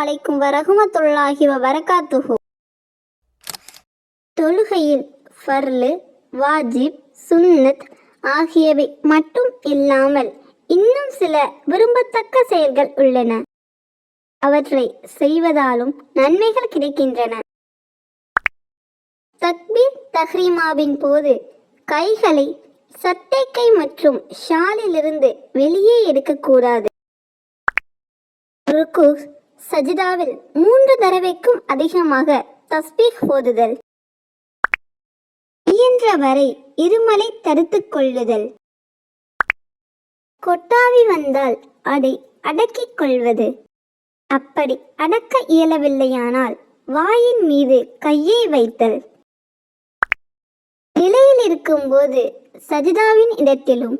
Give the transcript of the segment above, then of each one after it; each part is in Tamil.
அலைக்கும் வரகுமத்துள்ளாகி வரகாத்துஹு தொழுகையில் ஃபர்லு வாஜிப் சுன்னத் ஆகியவை மட்டும் இல்லாமல் இன்னும் சில விரும்பத்தக்க செயல்கள் உள்ளன. அவற்றை செய்வதாலும் நன்மைகள் கிடைக்கின்றன. தக்பீர் தஹ்ரீமாவின் போது கைகளை சட்டைக்கை மற்றும் ஷாலிலிருந்து வெளியே எடுக்கக்கூடாது. ருக்கு சஜிதாவில் மூன்று தடவைக்கும் அதிகமாக தஸ்பீக் ஓதுதல் இயன்ற வரை இருமலை தடுத்துக் கொள்ளுதல். கொட்டாவி வந்தால் அதை அடக்கிக் கொள்வது. அப்படி அடக்க இயலவில்லையானால் வாயின் மீது கையை வைத்தல். நிலையில் இருக்கும்போது சஜிதாவின் இடத்திலும்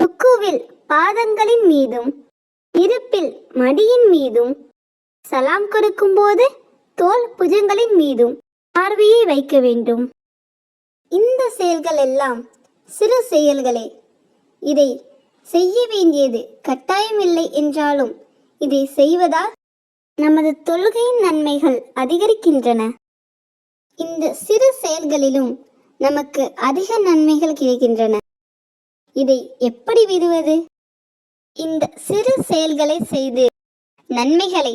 ருக்குவில் பாதங்களின் மீதும் இருப்பில் மடியின் மீதும் சலாம் கொடுக்கும்போது தோல் புஜங்களின் மீதும் பார்வையை வைக்க வேண்டும். இந்த செயல்கள் எல்லாம் சிறு செயல்களே. இதை செய்ய வேண்டியது கட்டாயமில்லை என்றாலும் இதை செய்வதால் நமது தொழுகையின் நன்மைகள் அதிகரிக்கின்றன. இந்த சிறு செயல்களிலும் நமக்கு அதிக நன்மைகள் கிடைக்கின்றன. இதை எப்படி விடுவது? இந்த சிறு செயல்களை செய்து நன்மைகளை